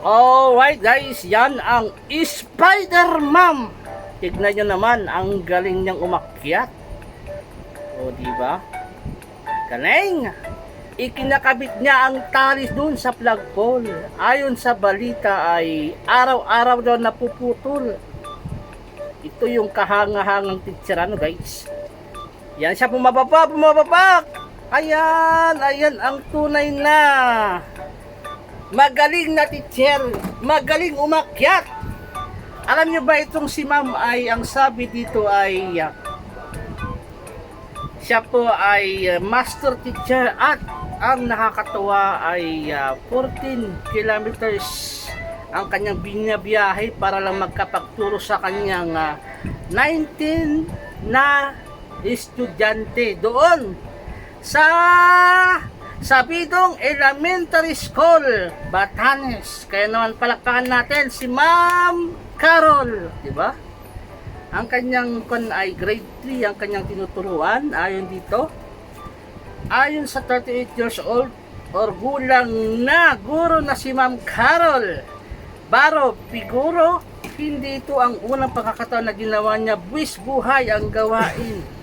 Alright guys, yan ang Spider-Man. Tignan nyo naman, ang galing niyang umakyat. O, di ba? Galing! Ikinakabit niya ang talis dun sa flagpole. Ayon sa balita ay araw-araw daw napuputol. Ito yung kahangahangang teacher ano guys. Yan siya pumababa, pumababa. Ayan, ayan ang tunay na Magaling na teacher, magaling umakyat. Alam niyo ba itong si ma'am ay ang sabi dito ay uh, siya po ay uh, master teacher at ang nakakatuwa ay uh, 14 kilometers ang kanyang binabiyahe para lang magkapagturo sa kanyang uh, 19 na estudyante doon sa sa Bidong Elementary School, Batanes. Kaya naman palakpakan natin si Ma'am Carol, di ba? Ang kanyang kon ay grade 3 ang kanyang tinuturuan ayon dito. Ayon sa 38 years old or gulang na guro na si Ma'am Carol. Baro, figuro, hindi ito ang unang pagkakataon na ginawa niya buwis buhay ang gawain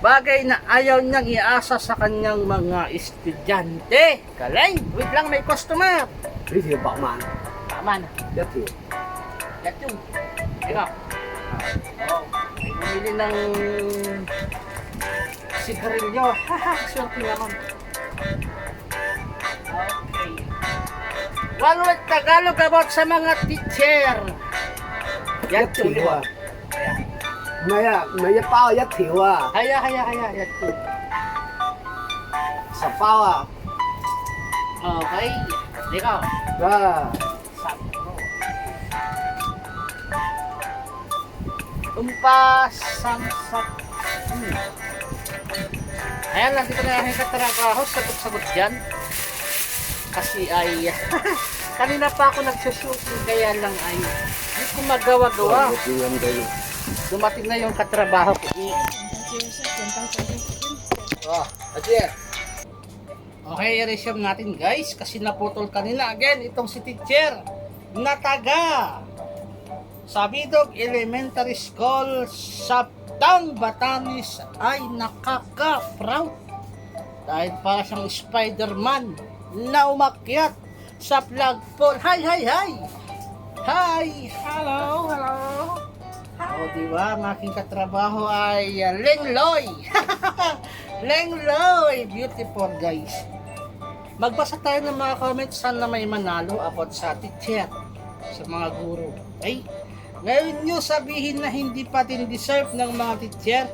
Bagay na ayaw niyang iasa sa kanyang mga estudyante. Galing! Wait lang, may customer! Wait here, Batman. Batman. Get here. Get you. Ikaw. Oh, may bumili ng sigarilyo. Haha, swerte naman. Okay. One with Tagalog about sa mga teacher. Get, Get you. 唔系啊，唔系一包一条啊， Haya, haya, haya. Yan yung. 十包啊！ Okay. Ikaw. 啊， Sakto. Umpas samsak. Hmm. Ayan, nandito na yung katrabaho. Sagot-sagot dyan. Kasi ay... kanina pa ako nagsushooting kaya lang ay hindi ko magawa-gawa. 点样对？ Dumating na yung katrabaho ko. Oh, Ajir. Okay, i-resume natin guys kasi naputol kanina again itong si teacher na taga Sabidog Elementary School Saptang Batanes ay nakaka-proud dahil para siyang Spider-Man na umakyat sa flagpole. Hi, hi, hi! Hi! Hello, hello! O, di ba? Ang aking katrabaho ay uh, Lengloy! Lengloy! Beautiful, guys. Magbasa tayo ng mga comments sana may manalo about sa teacher, sa mga guro. Ay, ngayon nyo sabihin na hindi pa din deserve ng mga teacher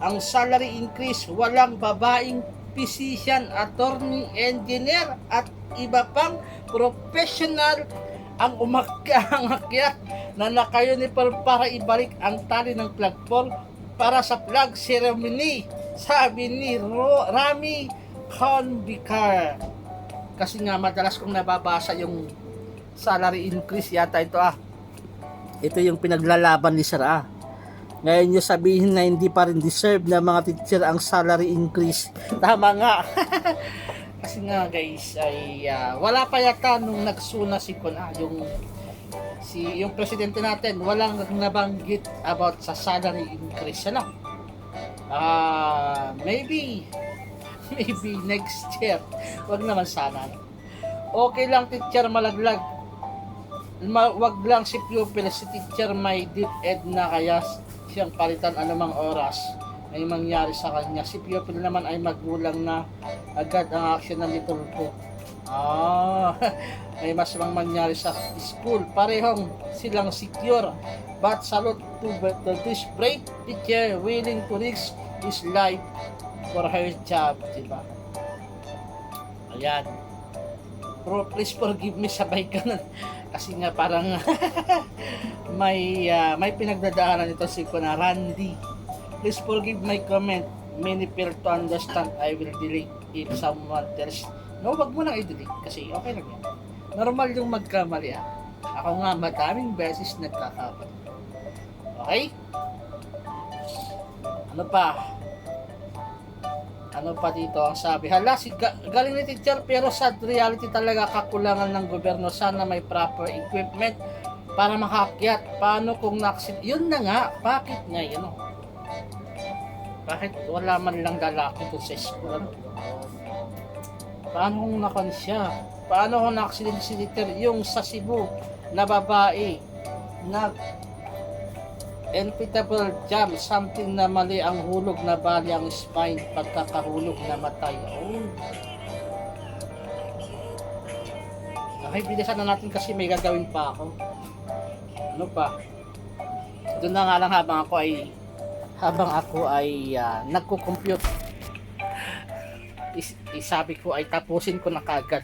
ang salary increase, walang babaeng physician, attorney, engineer, at iba pang professional ang umakyat na naka-uniform para ibalik ang tali ng flagpole para sa flag ceremony, sabi ni Ro- Rami Convicar. Kasi nga madalas kong nababasa yung salary increase yata ito ah. Ito yung pinaglalaban ni Sir ah. Ngayon nyo sabihin na hindi pa rin deserve ng mga teacher ang salary increase. Tama nga. Kasi nga guys ay ah, wala pa yata nung nagsuna si Kun ah, yung si yung presidente natin walang nabanggit about sa salary increase ano. Ah, maybe maybe next year. Wag naman sana. Okay lang teacher malaglag. Ma- wag lang si pupil, si teacher may deep ed na kaya siyang palitan anumang oras may mangyari sa kanya. Si pupil naman ay magulang na agad ang action ng little po. Ah, may mas mang mangyari sa school. Parehong silang secure. But salute to, to this brave teacher willing to risk his life for her job, diba? Ayan. Bro, please forgive me sabay ka na. Kasi nga parang may ah, may pinagdadaanan ito si Kuna Randy. Please forgive my comment. Many fail to understand. I will delete if someone tells No, wag mo nang i-delete kasi okay lang yan. Normal yung magkamali ah. Ako nga madaming beses nagkakamali. Okay? Ano pa? Ano pa dito ang sabi? Hala, si ga- galing ni teacher pero sa reality talaga kakulangan ng gobyerno. Sana may proper equipment para makakyat. Paano kung naksid... Yun na nga. Bakit nga yun? Bakit wala man lang lalaki doon sa school? Ano? Paano kung nakon siya? Paano kung na-accident si teacher? Yung sa Cebu na babae na Inevitable jam, something na mali ang hulog na bali ang spine pagkakahulog na matay. Oh. Okay, bilisan na natin kasi may gagawin pa ako. Ano pa? Doon na nga lang habang ako ay habang ako ay uh, nagko-compute. Is, isabi ko ay tapusin ko na kagad.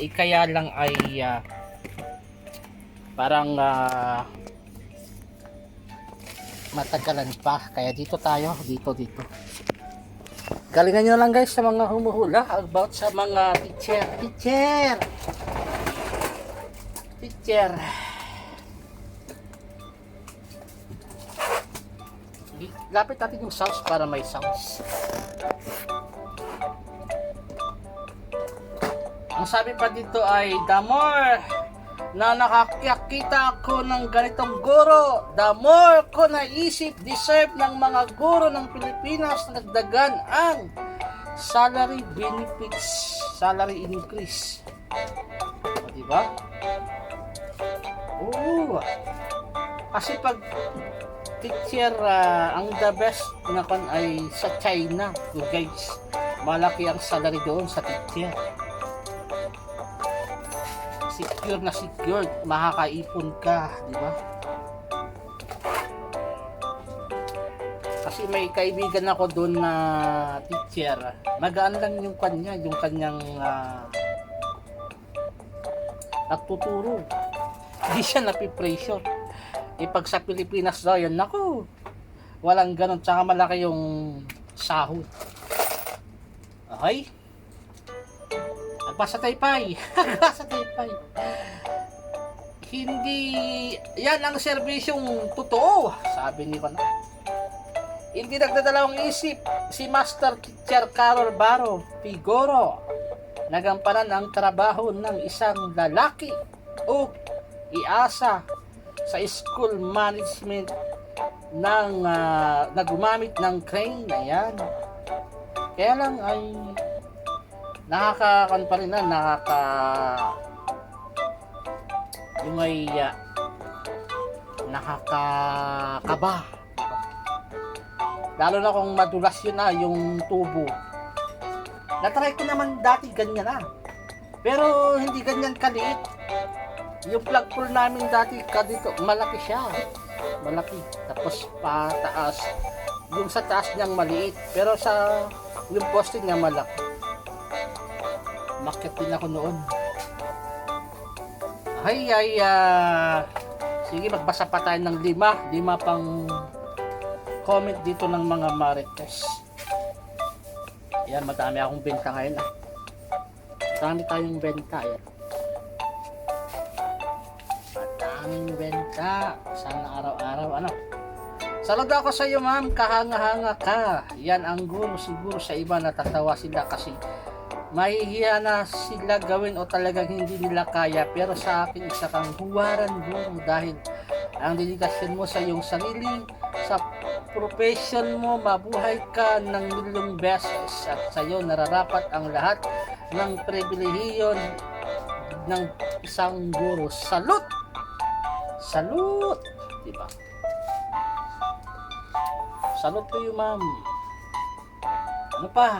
Eh kaya lang ay ah, parang ah, matagalan pa. Kaya dito tayo, dito, dito. Galingan nyo lang guys sa mga humuhula about sa mga teacher. Teacher! Teacher! Lapit natin yung sounds para may sounds. Ang sabi pa dito ay, more na nakakita ako ng ganitong guro, the more ko naisip deserve ng mga guro ng Pilipinas na nagdagan ang salary benefits, salary increase. O, diba? Oo. Kasi pag teacher, ah, ang the best na kan ay sa China, oh, guys. Malaki ang salary doon sa teacher secure na secure, makakaipon ka, di ba? Kasi may kaibigan ako doon na teacher, magaan lang yung kanya, yung kanyang ah, nagtuturo. Hindi siya napipressure. E pag sa Pilipinas daw, yan, naku, walang ganun, tsaka malaki yung sahod. Okay? Agbasa taypay. Agbasa taypay. Hindi, yan ang serbisyong totoo, sabi ni Kono. Hindi nagdadalawang isip si Master Teacher Carol Baro Figoro. Nagampanan ang trabaho ng isang lalaki o iasa sa school management ng uh, na gumamit ng crane. Ayan. Kaya lang ay nakakakan pa rin na nakaka yung ay uh, nakakakaba lalo na kung madulas yun na yung tubo natry ko naman dati ganyan na pero hindi ganyan kaliit yung plug pull namin dati kadito malaki siya malaki tapos pataas yung sa taas niyang maliit pero sa yung poste niya malaki Umakyat din ako noon. Ay, ay, ah, sige, magbasa pa tayo ng lima. Lima pang comment dito ng mga marites. Yan, madami akong benta ngayon. Ah. Madami tayong benta. Yan. Madaming benta. Sana araw-araw, ano? Salud ako sa iyo, ma'am. Kahanga-hanga ka. Yan ang guro. Siguro sa iba natatawa sila kasi mahihiya na sila gawin o talagang hindi nila kaya pero sa akin isa kang huwaran guro dahil ang dedikasyon mo sa iyong sarili sa profession mo mabuhay ka ng milyong beses at sa iyo nararapat ang lahat ng pribilehiyo ng isang guro salut salut diba salut to you ma'am ano pa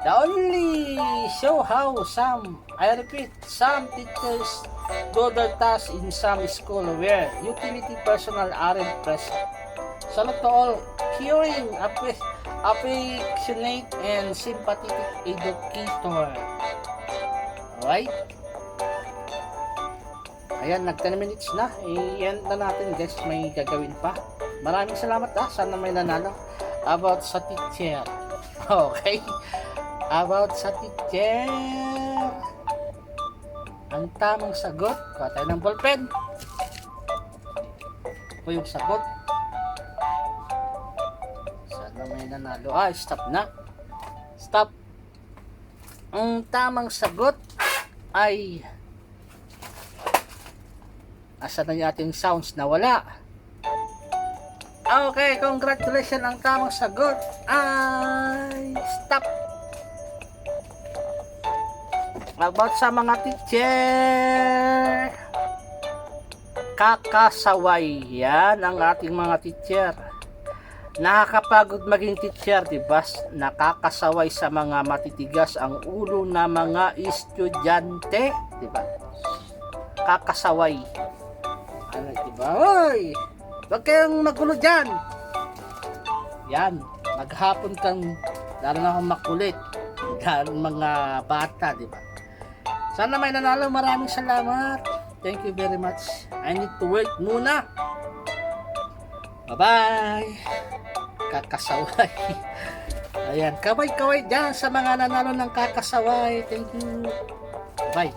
The only show how some, I repeat, some teachers do their tasks in some school where utility personnel aren't present. Salute to all caring, affectionate, and sympathetic educator. Alright? Ayan, nag 10 minutes na. I-end na natin guys. May gagawin pa. Maraming salamat ah. Sana may nanalo. About sa teacher. Okay? about sa teacher. Ang tamang sagot, kuha ng ballpen. Ito yung sagot. Sana nanalo. Ah, stop na. Stop. Ang tamang sagot ay Asa na yung ating sounds na wala? Okay, congratulations. Ang tamang sagot ay stop. About sa mga teacher. Kakasaway. Yan ang ating mga teacher. Nakakapagod maging teacher, di ba? Nakakasaway sa mga matitigas ang ulo na mga estudyante, di ba? Kakasaway. Ano, di ba? Hoy! Huwag kayong magulo dyan! Yan, maghapon kang, lalo na akong makulit. Lalo mga bata, di ba? Sana may nanalo. Maraming salamat. Thank you very much. I need to wait muna. Bye-bye. Kakasaway. Ayan, kaway-kaway dyan sa mga nanalo ng kakasaway. Thank you. Bye.